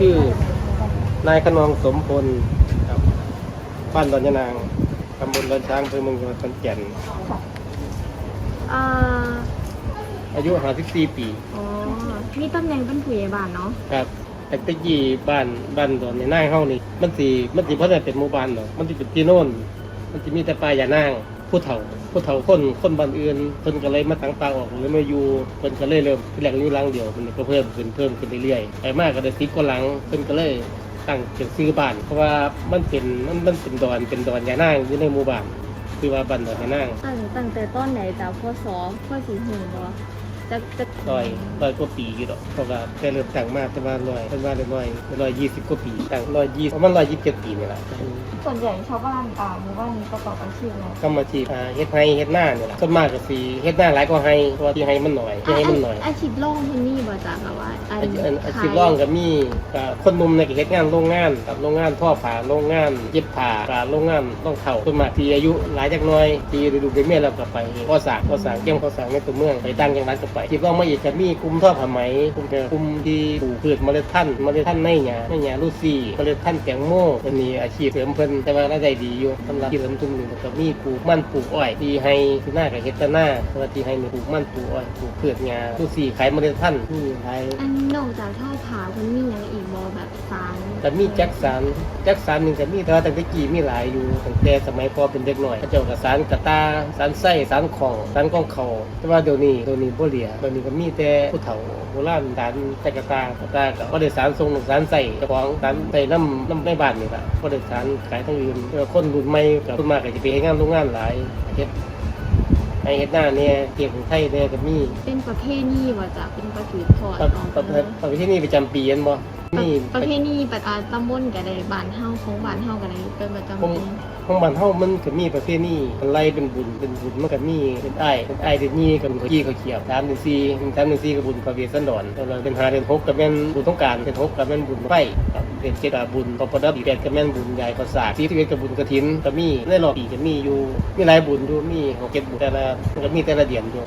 ชื่อนายขนองสมพลครับบ้านดอนยะนางตำบลดอนช้างอำเภอเมืองจังหวัดขอนแก่นอ่าอายุ54ปีอ๋อมีตำแหน่งเป็นผู้ใหญ่บ้านเนาะครับแต่ตะกี้บ้านบ้านดอนยะนางเฮานี่มันสิมันสิบ่ได้เป็นหมู่บ้านหรอกมันสิเป็นที่โน่นมันสิมีแต่ป่ายานาง ผู้เฒ่า ผู้เฒ่าคนคนบ้านอื่นเพิ่นก็เลยมาตั้งตางออกหรือมาอยู่เพิ่นก็เลยเริ่มที่แรกอยู่ลังเดียวมันก็เพิ่มขึ้นเพิ่มขึ้นเรื่อยๆไปมากก็ได้10กว่าหลังเพิ่นก็เลยตั้งเป็นซื้อบ้าน เพราะว่ามันเป็นมันมันเป็นดอนเป็นดอนยานางอยู่ในหมู่บ้านคือว่าบ้านดอนยานางตั้งตั้งแต่ต้นไหนจากพ่อสองพ่อสีหูบ่ จะจะร้อยร้อยกว่าปีอยู่ดอกเพราะว่าแต่เริ่มตั้งมาแต่ว่าร้อยเป็นว่าได้ร้อยร้อยยี่สิบกว่าปีตั้งร้อยยี่ประมาณร้อยยี่สิบเจ็ดปีนี่แหละส่วนใหญ่ชาวบ้านอ่าหมู่บ้านนี้ประกอบอาชีพอะไรก็มาที่อ่าเฮ็ดไห้เฮ็ดหน้าเนี่ยแหละส่วนมากก็สิเฮ็ดหน้าหลายกว่าไห้เพราะว่าที่ไห้มันหน่อยที่ไห้มันหน่อยอาชีพร่องที่นี่บ่จ้ะแบบว่าอันอาชีพอาชีพร่องก็มีก็คนหนุ่มเนี่ยก็เฮ็ดงานโรงงานกับโรงงานท่อผ้าโรงงาน เย็บผ้ากับโรงงานต้องเฒ่าส่วนมากที่อายุหลายจักหน่อยที่ฤดูใบไม้แล้วก็ไปก่อสร้างก่อสร้างเกี่ยมก่อสร้างในตัวเมืองไปตั้งจังหวัดก็ไปอาชีพร่องมาอีกก็มีกลุ่มท่อผ้าไหมกลุ่มกลุ่มที่ปลูกพืชเมล็ดพันเมล็ดพันในหญ้าในหญ้าลูซี่เมล็ดพันแตงโมอันนี้อาชีพเสริมเพิ่นแต่ว่ารายได้ดีอยู่สำหรับที่เสริมทุนนี่ก็มีปลูกมันปลูกอ้อยที่ให้ที่หน้าก็เฮตนาแต่ว่าที่ให้นี่ปลูกมันปลูกอ้อยปลูกพืชหญ้าลูซี่ขายเมล็ดพันนี่ขายอันนอกจากท่อผามันมีอย่างอีกบ่แบบสารแต่มีแจ็คสันแจ็คสันหนึ่งก็มีแต่ว่าตั้งแต่กี้มีหลายอยู่ตั้งแต่สมัยพอเป็นเด็กหน่อยพระเจ้ากับสารกระตาสารไส้สารของสารกองเขาแต่ว่าเดี๋ยวนี้เดี๋ยวนี้บ่เหลียเดี๋ยวนี้ก็มีแต่ผู้เฒ่าโบราณสารแต่กระตา กระตาก็บ่ได้สารทรงหนุกสารใส่เจ้าของสารใส่น้ำน้ำในบ้านนี่ล่ะบ่ได้สารขายทั้งยืนคนรุ่นใหม่กับคนมากก็จะไปให้งานโรงงานหลายเฮ็ดไอเฮ็ดหน้าเนี่ยเกี่ยวกับไทยเนี่ยก็มีเป็นประเภทนี้บ่จ้ะเป็นประจุทอดประออกประเพณีประจำปีเห็นบ่ ประเภทนี้ปัตตาตำบลก็ได้บ้านเฮาของบ้านเฮาก็ได้เป็นประจำของปีของบ้านเฮามันก็มีประเภทนี้ไล่เป็นบุญเป็นบุญมันก็มีเป็นอ้ายเป็นอ้ายเดือนนี้กับบุญกี้เขาเขียวสามเดือนสี่สามเดือนสี่กับบุญพระเวสสันดรแล้วเราเป็นห้าเดือนหกก็แม่นบุญต้องการเป็นหกก็แม่นบุญไฟครับเดือนเจ็ดก็บุญพระประดับอีกแปดก็แม่นบุญใหญ่ประสาทสี่สิบเอ็ดก็บุญกฐินก็มีในรอบปีก็มีอยู่มีหลายบุญอยู่มีหกเจ็ดบุญแต่ละมันก็มีแต่ละเดือนอยู่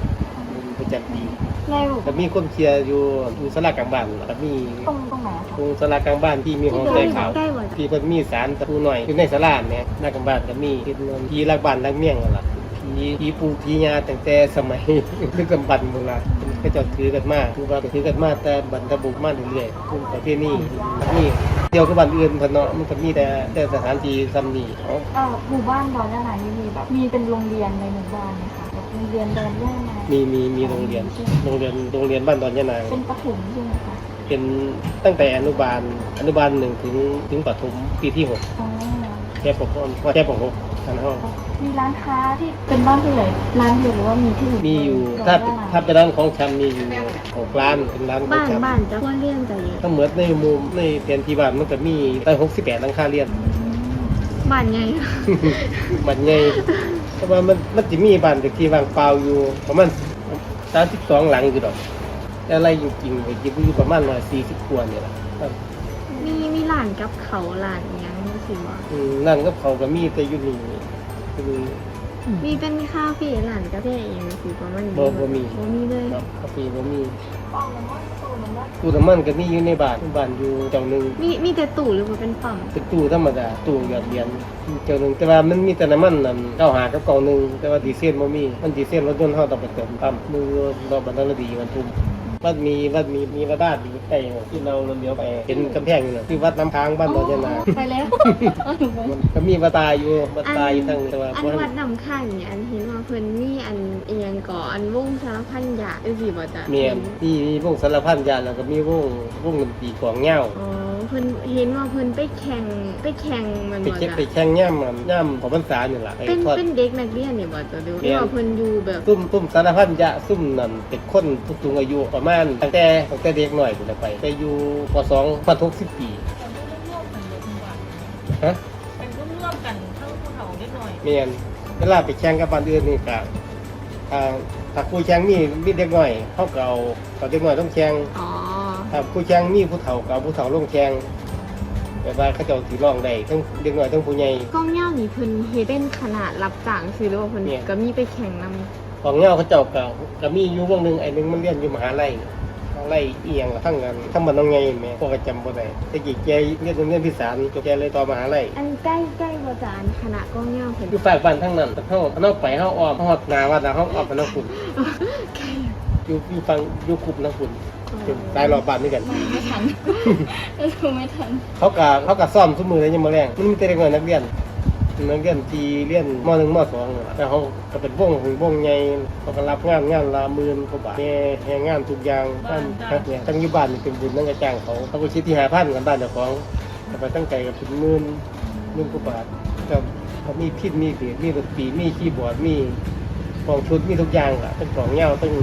บุญประจำปีแล้วก็มีคนเชียร์อยู่อยู่สลากลางบ้านแล้วก็มีตรงตรงไหนอะคะตรงสลากลางบ้านที่มีห้องใต้ขาวใกล้บ่จ้ะที่เพิ่นมีสารตะปูหน่อยอยู่ในสลาเนี่ยหน้ากำบ้านก็มีที่นนผีรักบ้านรักเมี่ยงนั่นล่ะผีผีปูผียาตั้งแต่สมัยนึกกำบันโบราณก็จะถือกันมาคือว่าถือกันมาแต่บรรพบุรุษมาเรื่อยๆคือประเพณีนี่เดียวกับบ้านอื่นเพิ่นเนาะมันก็มีแต่แต่สถานที่ซ้ำนี่เอาเอ่อหมู่บ้านดอนย่านานี่มีแบบมีเป็นโรงเรียนในหมู่บ้านไหมคะแบบโรงเรียนดอนย่านามีมีมีโรงเรียนโรงเรียนโรงเรียนบ้านดอนยะนางเป็นประถมใช่ไหมคะเป็นตั้งแต่อนุบาลอนุบาลหนึ่งถึงถึงประถมปีที่หกอ๋อแค่ปกว่าแค่ปกหกทันห้องมีร้านค้าที่เป็นบ้านที่ไหนร้านเดียวหรือว่ามีที่อื่นมีอยู่ดถ้าย่นถ้าเป็นร้านของชำมีอยู่หกร้านเป็นร้านของบ้านชำบ้านจะควรเลี้ยงจะเยอะทั้งหมดในหมู่ในเตียนที่บ้านมันก็มีได้หกสิบแปดหลังคาเรียนอืมบ้านใหญ่มันใหญ่ แต่ว่ามันมันจะมีบ้านเด็กที่วางเปล่าอยู่ประมาณสามสิบสองหลังอยู่ดอกแต่อะไรจริงๆไอ้ที่อยู่ประมาณร้อยสี่สิบกว่านี่แหละครับมีมีร้านกับเขาร้านอิหยังสิบ่อืมนั่นก็เขาก็มีแต่อยู่นี่คือ มีเป็นคาเฟ่ร้านกาแฟอิหยังสิประมาณนี้บ่บ่มี บ่มีเลยครับกาแฟบ่มีป้องมันว่าตู้มันว่าตู้น้ำมันก็มีอยู่ในบ้านบ้านอยู่เจ้าหนึ่งมีมีแต่ตู้หรือว่าเป็นปั๊มเป็นตู้ธรรมดาตู้หยอดเหรียญเจ้าหนึ่งแต่ว่ามันมีแต่น้ำมันนั่นเก้าหากับเก้าหนึ่งแต่ว่าดีเซลบ่มีมันดีเซลรถยนต์เฮาต้องไปเติมปั๊มมือรอบบันดาลดีกันทุ่ม วัดมีวัดมีมีวัดบ้านอยู่ใกล้ที่เราเราเลี้ยวไปเห็นกำแพงอยู่น่ะที่วัดน้ำค้างบ้านดอนยะนาไปแล้วมันก็มีวัดตายอยู่วัดตายอยู่ทางแต่ว่าอันบ่วัทัดนนำข้างเนี่ยอันเห็นว่าเพิ่นมีอันอิหยังก่ออันวงสารพันยาจังซี่บ่จ้ะเมียนที่มีวงสารพันยานแล้วก็มีวงวงดนตรีของเหย้าอ๋อ เพิ่นเห็นว่าเพิ่นไปแข่งไปแข่งมันไปบ่เช็คจ้ะไปแข่งย่ำมันย่ำของพรรษานี่แหละไปเป็นทอด เป็นเด็กนักเรียนนี่บ่จ้ะหรือเรียน ว่าเพิ่นอยู่แบบซุ่มซุ่มสารพันยะซุ่มนั่นเป็นคนผู้สูงอายุประมาณตั้งแต่ตั้งแต่เด็กหน่อยถึงไปไปอยู่ปสองปทุกสิบปีฮะเป็นร่วมๆกันทั้งผู้เฒ่าเล็กน้อยเมียนเวลาไปแข่งกับบ้านอื่นนี่ก็ถ้าถ้าคู่แข่งมีมีเด็กหน่อยเขาก็เอาเอาเด็กหน่อยต้องแข่ง อ๋อ ถ้าคู่แข่งมีผู้เฒ่าก็เอาผู้เฒ่าลงแข่งแบบว่าเขาเจ้าถือรองได้ทั้งเด็กหน่อยทั้งผู้ใหญ่กล้องยาวนี่เพิ่นเฮ็ดเป็นขนาดรับจ้างซื้อหรือว่าเพิ่นเนี่ยก็มีไปแข่งนำของเงาเขาเจ้าก็ก็มีอยู่วงหนึ่งไอ้หนึ่งมันเรียนอยู่มหาลัยไล่เอียงละทั้งกันทั้งมันต้องไงแม่พวกก็จำบ่ได้แต่กี่แกเรียนโรงเรียนพิสารจบแกเลยต่อมหาลัยอันใกล้ใกล้ๆบ่จานคณะก้องเงาเพิ่นอยู่ฝากบ้านทั้งนั้นเฮาเฮาไปเฮาออมเฮาฮอดหน้าวัดแล้วเฮาออมไปนำคุณใกล้อยู่อยู่ฟังอยู่คุบนำคุณเป็น ตายรอบบ้านนี่กัน ไม่ทันก็ดูไม่ทันเขาก็เขาก็ซ่อมทุกมือเลยยังมาแรงมันมีแต่เด็กน้อยนักเรียนนักเรียนที่เรียนม .1 ม .2 นี่ล่ะแต่เขาก็เป็นวงของวงใหญ่เขาก็รับงานงานละหมื่นกว่าบาทแห่แห่งานทุกอย่างบ้านครับเนี่ยตั้งอยู่บ้านนี่เป็นบุญนั่งกระจ้างเขาเขาก็คิดที่หาพันกันบ้านเจ้าของแต่ไปตั้งใจกับเป็นหมื่นหมื่นกว่าบาทก็ก็มีพิษมีเสียงมีดนตรีมีคีย์บอร์ดมีกองชุดมีทุกอย่างล่ะทั้งกล่องเหย้าทั้ง